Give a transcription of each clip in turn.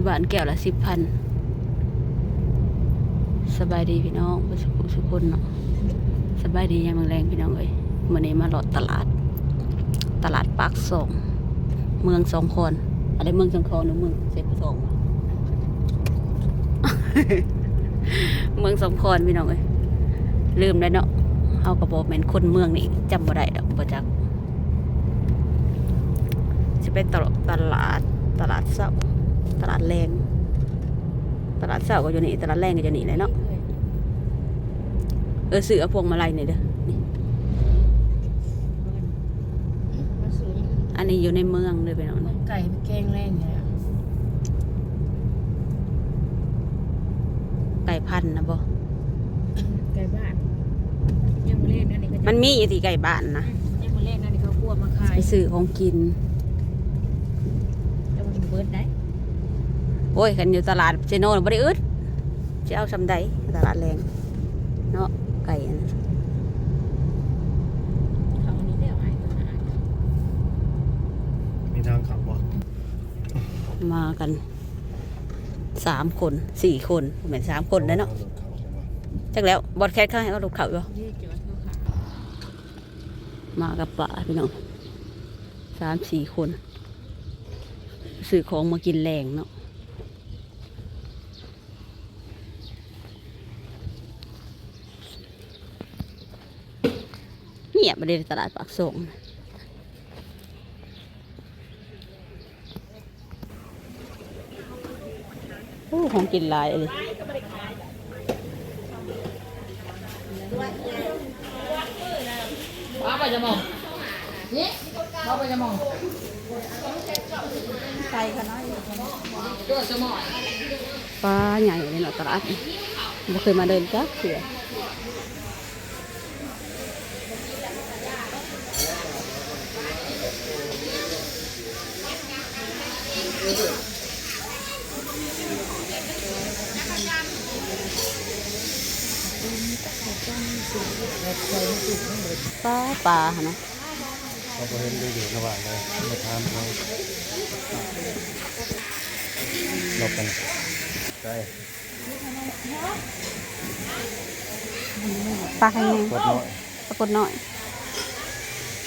อยู่บ้านแก้วละสิบพันสบายดีพี่น้องบ่สุขสุขคนเนาะสบายดียามแรงพี่น้องเอ้ยมื้อนี้มาหลอดตลาด ตลาดปากสองเมืองสองคนอะไรเมืองสองคนหรือเมืองเสกสองเมืองสองคนพี่น้องเอ้ยลืมแล้วเนาะเฮาก็บ่แม่นคนเมืองนี่จำบ่ได้ดอกบ่จักจะไปตลาดตลาดตลาดเช้า ตลาดแรง ตลาดเช้าก็อยู่นี่ ตลาดแรงก็อยู่นี่เลยเนาะ เออซื้อเอาพวงมาลัยนี่เด้อนี่อันนี้อยู่ในเมืองเลยพี่น้องไก่แกงแรงเนี่ยไก่พันธุ์นะบ่ไก่บ้านยังมาเล่นนั่นนี่ก็จะมันมีอยู่ที่ไก่บ้านนะยังมาเล่นนั่นนี่เขาคั่วมาขายไปซื้อของกินแล้วมันเบิร์ดได้ โอ้ยกันอยู่ตลาดเจโน่บ่ได้อึดจะเอาซำใดตลาดแรงเนาะไก่อันนั้นเขาอันนี้ได้เอไอ้ตัวหามีทางขับบ่มากันสามคนสี่คนเหมือนสามคนเลยเนาะจักแล้วบอดแคทเข้าให้เอาลูกเขาอยู่มากับป่าพี่น้องสามสี่คนซื้อของมากินแรงเนาะ เงียบไปเลยตลาดปากส่งโอ้ของกินหลายเลยว้าไปจะมองนี่ว้าไปจะมองไก่ขนาดตัวจะมองปลาใหญ่เลยเนาะตลาดนี่บ่เคยมาเดินจักเสือ ปลาปลาหั่นนะเราก็เห็นดูอยู่ระหว่างเลยมาทานเขาหลบกันใช่ปลาใครไงกดน้อยปลากดหน่อย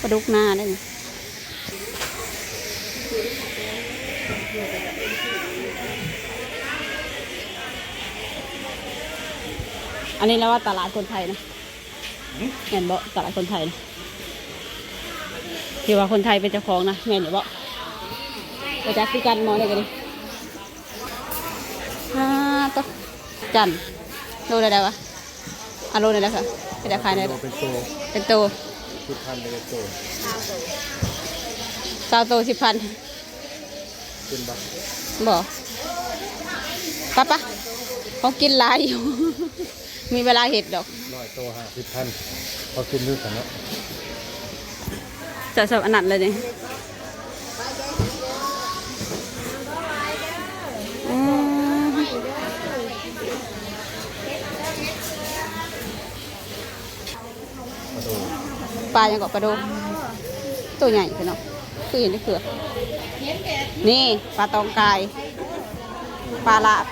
ปลาดุกหน้าได้ไง อันนี้แล้วว่าตลาดคนไทยนะเห็นบ่ตลาดคนไทยนะที่ว่าคนไทยเป็นเจ้าของนะเห็นหรือบ่ไปจักคือกันหมอเนี่ยกันดิฮ่าตัวจันโลอะไรวะอะโลอะไรค่ะไปจะขายไหนเราเป็นโตเป็นตัวคือพันเป็นโตสาวโตสิบพัน เป็นบักบอกปะปะเขากินหลายอยู่ มีเวลาเห็ดดอกน้อยโตห้าสิบพันพอกินด้วยกันเนาะจะสับอันนั้นเลยเนี่ยอืมมาดูปลายังเกาะปลาโดตัวใหญ่ไปเนาะตัวเห็นได้เขือ นี่ปลาตองกายปลาลาบ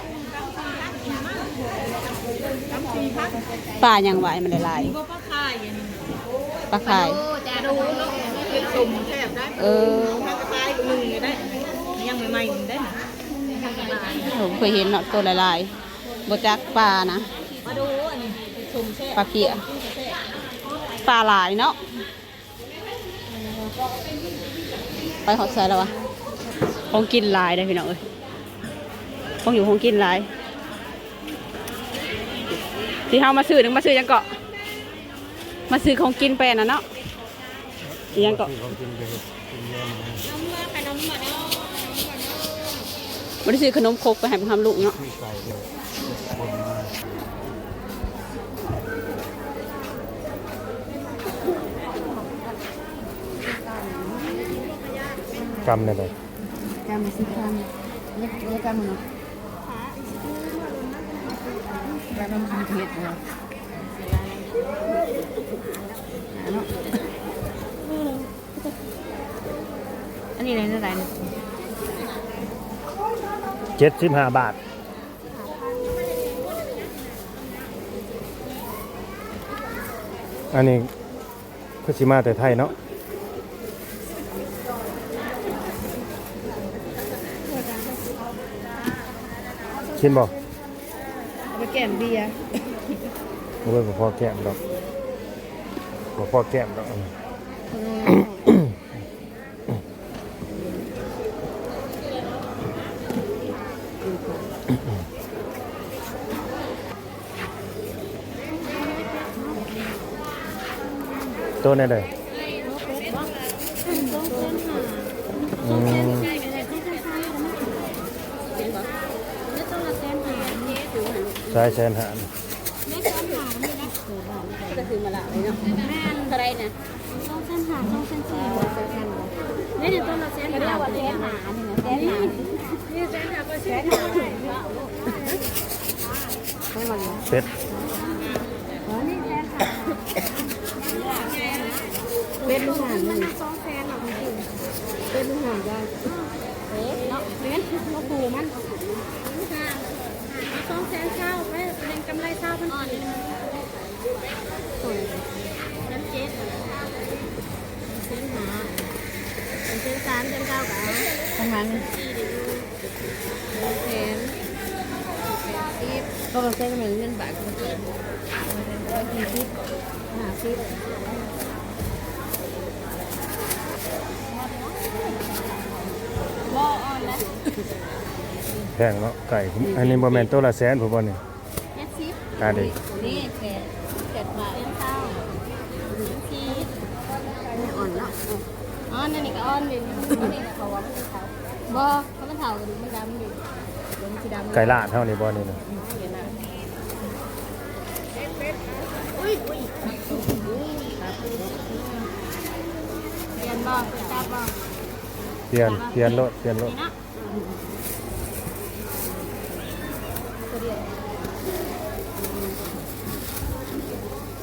ปลายังไหวมันละลายก็ป้าขายอย่างนี้ปลาขายโอ้จะดูแล้วเป็นสุ่มแซ่บได้เออถ้ากระต่ายก็มึงได้ยังใหม่ๆได้ทางกระต่ายผมเคยเห็นเนาะตัวละลายบจักปลานะมาดูอันนี้สุ่มแซ่บปลาเพียปลาหลายเนาะไปหอดใส่แล้ววะ ของกินหลายได้พี่น้องเอ้ยของอยู่ของกินหลายที่เฮามาซื้อนึงมาซื้อยังเกาะ มาซื้อของกินไปน่ะเนาะยังเกาะเขากินไปเถอะกินเยอะมาบ่ได้ซื้อขนมครกไปให้ทำลูกเนาะที่ไก่เนมากกำเนี่ยเลยกำสิกำเรียกเรียกกำเนาะกำ มันเผ็ดเนาะเนาะอันนี้อะไรอะไรเจ็ดสิบห้าบาท อันนี้คือสิมาแต่ไทยเนาะ ชินบอกเอาไปแก้มเบียร์บ่เบิ่งกับพ่อแก้มดอกบ่พ่อแก้มดอกอันนี้ตัวไหนเลยอืม ใช่แสนหารก็คือมาละเลยเนาะเท่าไรนะต้องเส้นหาต้องเส้นสี่นี่เดี๋ยวต้นเราเส้นหาเรียกว่าแสนหานี่นะแสนหานี่เส้นหาก็แสเส้นนหาหาเป็ดนี่เส้นหาเป็นลูกหานมันสองแสนหรอกจริงเป็นลูกหานได้เอ๊ะเนาะเลี้ยงเราปูมัน สองแสนเช่าไปเป็นกำไรเช่าพันอ่อนน้ำเจ็ดเส้นหาเส้นสามเส้นเก้ากับประมาณนี้แสนก็เป็นเส้นเหมือนเงินบาทก็เป็นกี่สิบห้าสิบบ่อ่อนแล้ว พงเนาะไก่ อันนี้บ่แม่นตัวละแสนผมบ่นี่เจ็ดสิบอ่าดินี่แสนเจ็ดบาทเป็นเท่าสี่อ่อนเนาะอ้อนนั่นนี่ก็อ้อนดิอันนี้ก็เขาว่ามันเป็นเท่าบ่เขาเป็นเท่ากันดิมันดำดิเดี๋ยวมันสีดำไก่ลาดเท่านี้บ่นี่นะเปลี่ยนบ่เปลี่ยนจับบ่เปลี่ยนเปลี่ยนรถเปลี่ยนรถนี่นะ ตัวเดียว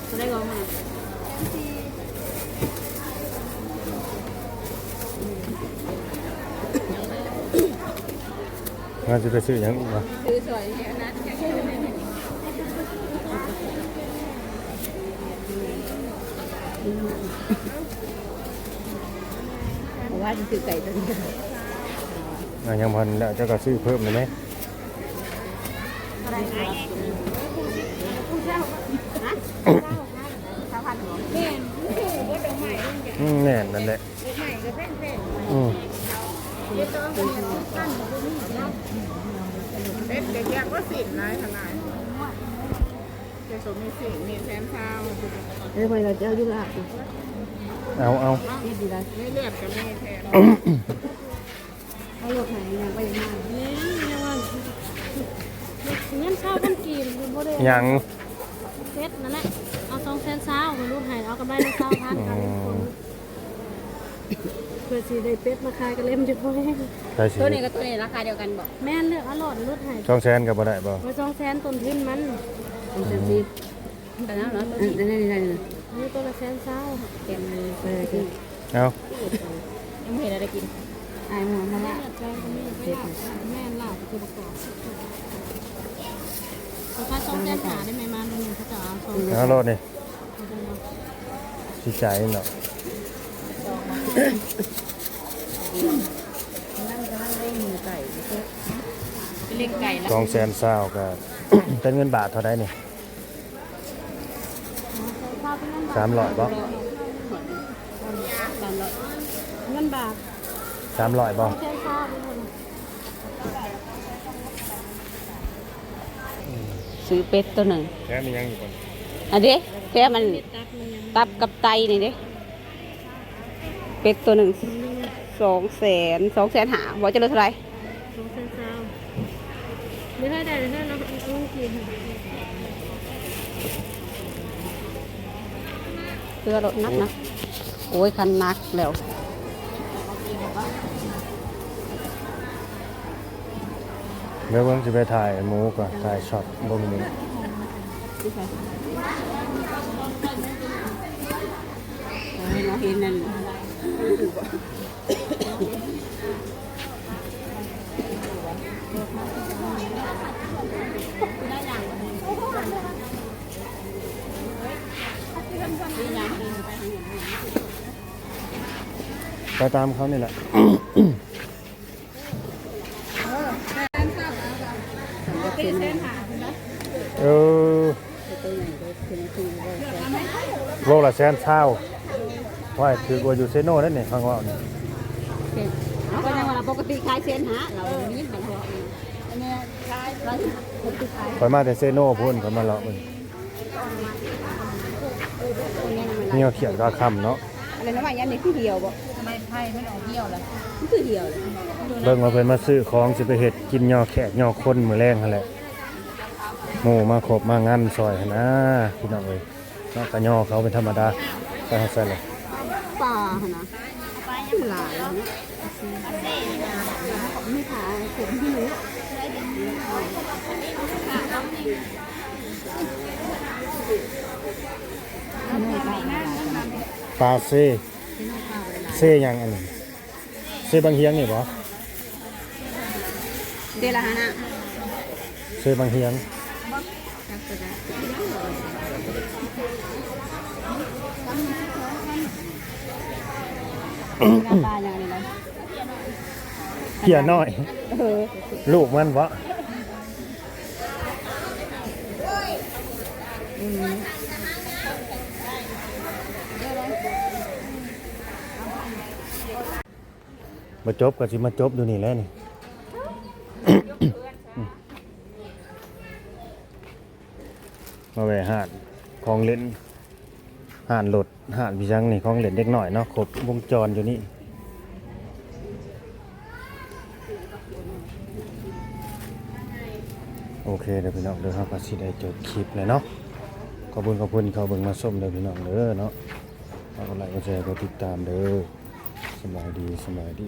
ตัวได้ก็มางานจะไปซื้อหยังอีกวะซื้ แล้วเจ้าก็ซื้อเพิ่มเลยไหมอะไรนะสามพันหัวเปลี่ยนผู้ถูกว่าดอกไม้ลงอย่างอืมแน่นนั่นแหละดอกไม้ก็แพงอืมๆเดี๋ยวต้องเปลี่ยนทุกขั้นของพวกนี้เนาะเป็ดเด็กยากก็สิบนายทนายจะสมมีสิ่งมีแสนเท้าเอ้ยทำไมเราจะเอายุ่งละเอาเอานี่ดีละไม่เลือดกับมีแทนเอาลูกไหนยังไปยังไงนี่ เรียกว่าเงินเช่าพันกีบคือบ่ได้หยังเซ็ตนั่นแหละเอาสองแสนเช้ามาลูกหายเอากำไรในเช้าพันกันทุกคนเพื่อสีได้เป็ดมาขายกันเล่มจะพ่อแห้งใช่สิตัวนี้กับตัวนี้ราคาเดียวกันบอกแม่นเลือกอร่อยลูกหายช่องแซนก็บ่ได้บ่มาสองแสนต้นทุนมันเป็นเซนซีแต่น้ำเนาะอันนี้นี่นี่อันนี้ตัวละแสนเช้าเต็มไปเลยกินเอายังไม่เห็นอะไรกินไอ้หมูมาละเลือดแรงก็มีไปลาบแม่นลาบคือประกอบ ราคาสองแสนหาได้ไหมมาหนึ่งเขาจะเอาสองแสนเอารถนี่สิจ่ายเนาะนั่งกำลังเล่นหมูไก่เลี้ยงไก่ละสองแสนเศร้าก็เป็นเงินบาทเท่าไดนี่ข้าวเป็นเงินบาทสามร้อยบ่เงินบาทสามร้อยบ่แสนเช้าทุกคน ซื้อเป็ดตัวหนึ่งแค่มียังอยู่ก่อนอันนี้แค่มันตักมันยังตับกับไตนี่เด้เป็ดตัวหนึ่งสองแสนสองแสนหาบอกจะเลยเท่าไหรสองแสนเช้าหรือถ้าได้หรือถ้าเราต้องกินเพื่อรถนักนะ โอ้ยคันนักแล้ว เดี๋ยวเบิ่งสิไปถ่ายหมูก่อนถ่ายช็อตบ่มีหมูเราเห็นนั่นได้อย่างบ่ได้อย่างดีไปทางนี้ไปตามเขานี่แหละ ตีเส้นหานะ เออโลละแสนเช้าว่าถือกว่าอยู่เซโน่นั่นนี่ฟังว่านี่เราก็ยังว่าปกติขายเส้นหาเรานี่เป็นหัวอันนี้ขายเราปกติขายข่อยมาแต่เซโน่พุ่นข่อยมาเลาะเบิ่งคนนี้มันเหี่ยวเขียดก็คำเนาะอะไรนะว่ายันนี่คือเดียวบ่ทำไมไพ่ไม่ออกเดียวล่ะคือเดียวเลยเบิ่งว่าเพิ่นมาซื้อของสิไปเฮ็ดกินย่อแขกย่อคนมื้อแรงหั่นแหละ หมู่มาครบมางานซอยหั่นนะพี่น้องเอ้ยเนาะก็ย่อเขาเป็นธรรมดาใส่ให้ใส่เลยปลาหนะปลายังหลายนะไม่ขายเก็บที่หนูปลาเซ่เซ่หยังอันนี้เซ่บางเฮียงนี่บ่เดละฮะนะเซ่บางเฮียง ปลาอย่างนี้นะเขียน้อย เออลูกมันบ่มาจบก็สิมาจบอยู่นี่แหละนี่ มาแหวหาดของเล่นหาดรถหาดพิจังนี่ของเล่นเด็กหน่อยเนาะครบวงจรอยู่นี่โอเคเดี๋ยวพี่น้องเดี๋ยวเราก็สิได้จบคลิปเลยเนาะขอบคุณขอบคุณเขาเบิ่งมาส้มเด้อพี่น้องเด้อเนาะเอาอะไรก็แชร์ก็ติดตามเด้อสบายดีสบายดี